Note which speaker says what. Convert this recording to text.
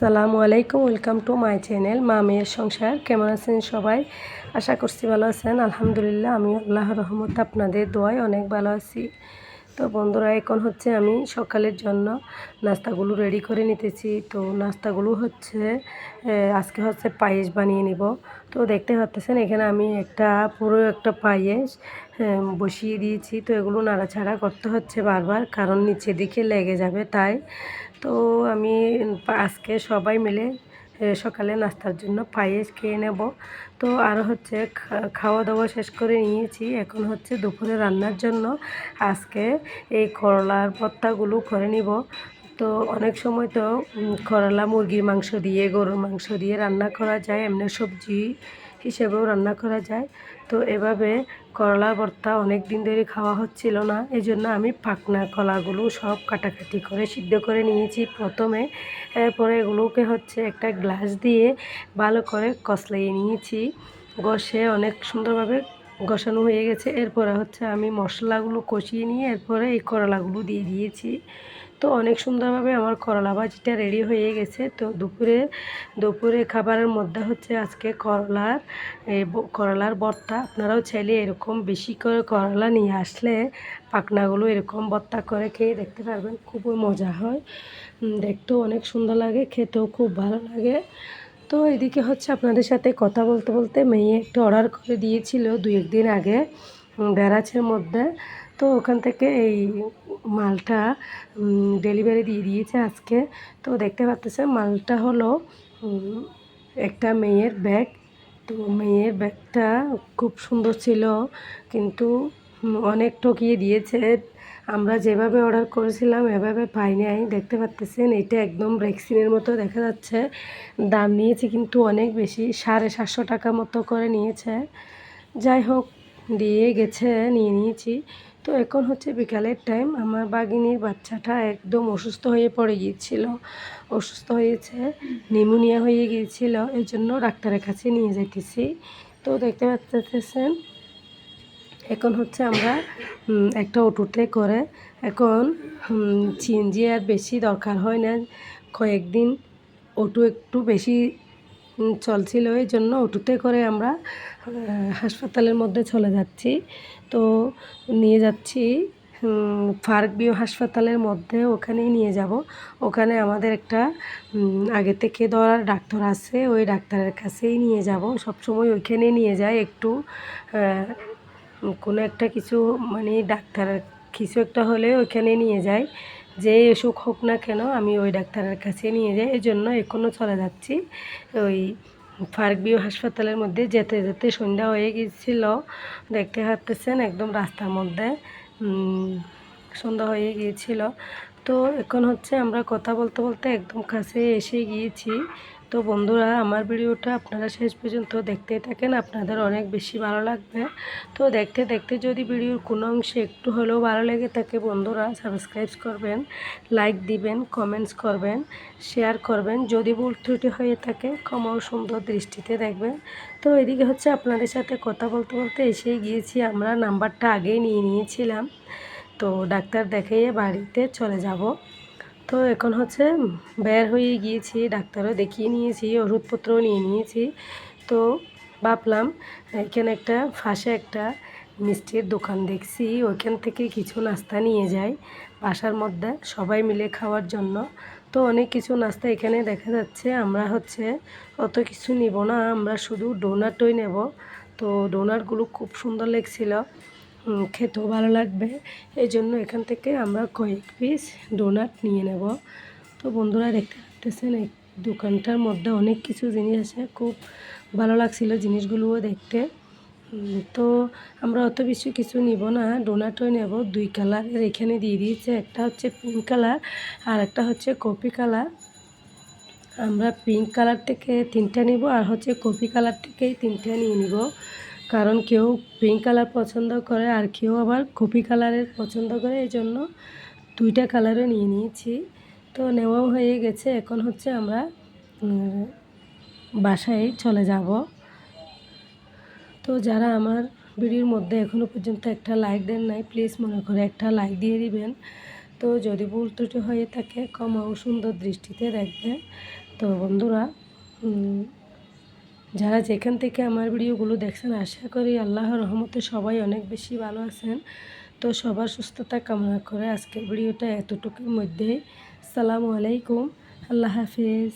Speaker 1: সালামু আলাইকুম, welcome to my channel মা মেয়ের সংসার। কেমন আছেন সবাই? আশা করছি ভালো আছেন। আলহামদুলিল্লাহ, আমি আল্লাহ রহমত আপনাদের দোয়ায় অনেক ভালো আছি। তো বন্ধুরা, এখন হচ্ছে আমি সকালের জন্য নাস্তাগুলো রেডি করে নিতেছি। তো নাস্তাগুলো হচ্ছে আজকে হচ্ছে পায়েস বানিয়ে নিব। তো দেখতে পাচ্ছেন এখানে আমি একটা পুরো একটা পায়েস বসিয়ে দিয়েছি। তো এগুলো নাড়াছাড়া করতে হচ্ছে বারবার, কারণ নিচের দিকে লেগে যাবে। তাই তো আমি আজকে সবাই মিলে সকালে নাস্তার জন্য পায়েস খেয়ে নেব। তো আর হচ্ছে খাওয়া দাওয়া শেষ করে নিয়েছি। এখন হচ্ছে দুপুরে রান্নার জন্য আজকে এই করলার পত্তাগুলো করে নিব। তো অনেক সময় তো করলা, মুরগির মাংস দিয়ে, গরুর মাংস দিয়ে রান্না করা যায়, এমনি সবজি হিসেবেও রান্না করা যায়। তো এভাবে করলা ভর্তা অনেক দিন ধরে খাওয়া হচ্ছিল না এই জন্য আমি পাকনা কলাগুলো সব কাটাকাটি করে সিদ্ধ করে নিয়েছি। প্রথমে, এরপরে এগুলোকে হচ্ছে একটা গ্লাস দিয়ে ভালো করে কষলাইয়ে নিয়েছি। গসে অনেক সুন্দরভাবে গসানো হয়ে গেছে। এরপরে হচ্ছে আমি মশলাগুলো কষিয়ে নিয়ে এরপরে এই করলাগুলো দিয়ে দিয়েছি। তো অনেক সুন্দরভাবে আমার করলা ভাজিটা রেডি হয়ে গেছে। তো দুপুরে দুপুরে খাবারের মধ্যে হচ্ছে আজকে করলার করলার ভর্তা আপনারাও চাইলে এরকম বেশি করে করলা নিয়ে আসলে পাকনাগুলো এরকম ভর্তা করে খেয়ে দেখতে পারবেন, খুবই মজা হয়। দেখতেও অনেক সুন্দর লাগে, খেতেও খুব ভালো লাগে। তো এদিকে হচ্ছে আপনাদের সাথে কথা বলতে বলতে মেয়ে একটু অর্ডার করে দিয়েছিল দুই, একদিন আগে। ব্যারাজের মধ্যে। তো ওখান থেকে এই মালটা ডেলিভারি দিয়ে দিয়েছে আজকে। তো দেখতে পাচ্ছেন মালটা হলো একটা মেয়ের ব্যাগ তো মেয়ের ব্যাগটা খুব সুন্দর ছিল, কিন্তু অনেক ঠকিয়ে দিয়েছে। আমরা যেভাবে অর্ডার করেছিলাম, এভাবে পাই নাই দেখতে পাচ্তেছেন, এটা একদম ভ্যাকসিনের মতো দেখা যাচ্ছে। দাম নিয়েছে কিন্তু অনেক বেশি, সাড়ে সাতশো টাকা মতো করে নিয়েছে। যাই হোক দিয়ে গেছে, নিয়ে নিয়েছি। তো এখন হচ্ছে বিকালের টাইম আমার বাগিনীর বাচ্চাটা একদম অসুস্থ হয়ে পড়ে গিয়েছিল। অসুস্থ হয়েছে নিমোনিয়া হয়ে গিয়েছিল এই জন্য ডাক্তারের কাছে নিয়ে যেতেছি তো দেখতে পাচ্ছেন এখন হচ্ছে আমরা একটা অটোতে করে, এখন সিএনজি আর বেশি দরকার হয় না। কয়েকদিন অটো একটু বেশি চলছিল, এই জন্য অটোতে করে আমরা হাসপাতালের মধ্যে চলে যাচ্ছি। তো নিয়ে যাচ্ছি ফার্ক বিও হাসপাতালের মধ্যে ওখানেই নিয়ে যাব। ওখানে আমাদের একটা আগে থেকে ধরার ডাক্তার আছে, ওই ডাক্তারের কাছেই নিয়ে যাব। সবসময় ওইখানেই নিয়ে যায় একটু কোনো একটা কিছু মানে ডাক্তারের কিছু একটা হলে ওইখানে নিয়ে যাই। যে অসুখ হোক না কেন আমি ওই ডাক্তারের কাছে নিয়ে যাই। এই জন্য এখনও চলে যাচ্ছি। ওই ফার্কবিউ হাসপাতালের মধ্যে যেতে যেতে সন্ধ্যা হয়ে গিয়েছিল। দেখতে পাচ্ছেন একদম রাস্তার মধ্যে সন্ধ্যা হয়ে গিয়েছিল। তো এখন হচ্ছে আমরা কথা বলতে বলতে একদম কাছে এসে গিয়েছি। তো বন্ধুরা, আমার ভিডিওটা আপনারা শেষ পর্যন্ত দেখতে থাকেন। আপনাদের অনেক বেশি ভালো লাগবে। তো দেখতে দেখতে যদি ভিডিওর কোনো অংশে একটু হলেও ভালো লেগে থাকে বন্ধুরা সাবস্ক্রাইব করবেন লাইক দিবেন কমেন্টস করবেন শেয়ার করবেন। যদি ভুল ত্রুটি হয়ে থাকে, ক্ষমাও সুন্দর দৃষ্টিতে দেখবেন। তো এদিকে হচ্ছে আপনাদের সাথে কথা বলতে বলতে এসে গিয়েছি। আমরা নাম্বারটা আগেই নিয়ে নিয়েছিলাম। তো ডাক্তার দেখাইয়ে বাড়িতে চলে যাব। তো এখন হচ্ছে বের হয়ে গিয়েছি, ডাক্তারও দেখিয়ে নিয়েছি, ওষুধপত্রও নিয়ে নিয়েছি। তো ভাবলাম, এখানে একটা ফাঁসে একটা মিষ্টির দোকান দেখছি, ওইখান থেকে কিছু নাস্তা নিয়ে যাই। বাসার মধ্যে সবাই মিলে খাওয়ার জন্য। তো অনেক কিছু নাস্তা এখানে দেখা যাচ্ছে, আমরা হচ্ছে অত কিছু নিব না, আমরা শুধু ডোনাটই নেব। তো ডোনাটগুলো খুব সুন্দর লেগছিল। খেতেও ভালো লাগবে। এই জন্য এখান থেকে আমরা কয়েক পিস ডোনাট নিয়ে নেব। তো বন্ধুরা দেখতে পাচ্ছেন এই দোকানটার মধ্যে অনেক কিছু জিনিস আছে। খুব ভালো লাগছিল জিনিসগুলোও দেখতে। তো আমরা অত বেশি কিছু নিব না। ডোনাটও নেব। দুই কালারের এখানে দিয়ে দিয়েছে। একটা হচ্ছে পিঙ্ক কালার আর একটা হচ্ছে কপি কালার আমরা পিঙ্ক কালার থেকে তিনটা নিব, আর হচ্ছে কপি কালার থেকেই তিনটা নিয়ে নিব। কারণ কেউ পিঙ্ক কালার পছন্দ করে আর কেউ আবার কপি কালারের পছন্দ করে, এই জন্য দুইটা কালারও নিয়ে নিয়েছি। তো নেওয়াও হয়ে গেছে, এখন হচ্ছে আমরা বাসায় চলে যাব। তো যারা আমার ভিডিওর মধ্যে এখনও পর্যন্ত একটা লাইক দেন নাই প্লিজ মনে করে একটা লাইক দিয়ে দিবেন। তো যদি ভুল ত্রুটি হয়ে থাকে, ক্ষমা ও সুন্দর দৃষ্টিতে দেখবেন। তো বন্ধুরা যারা যেখান থেকে আমার ভিডিওগুলো দেখছেন, আশা করি আল্লাহর রহমতে সবাই অনেক বেশি ভালো আছেন। তো সবার সুস্থতা কামনা করে আজকের ভিডিওটা এতটুকুর মধ্যেই। সালামু আলাইকুম। আল্লাহ হাফিজ।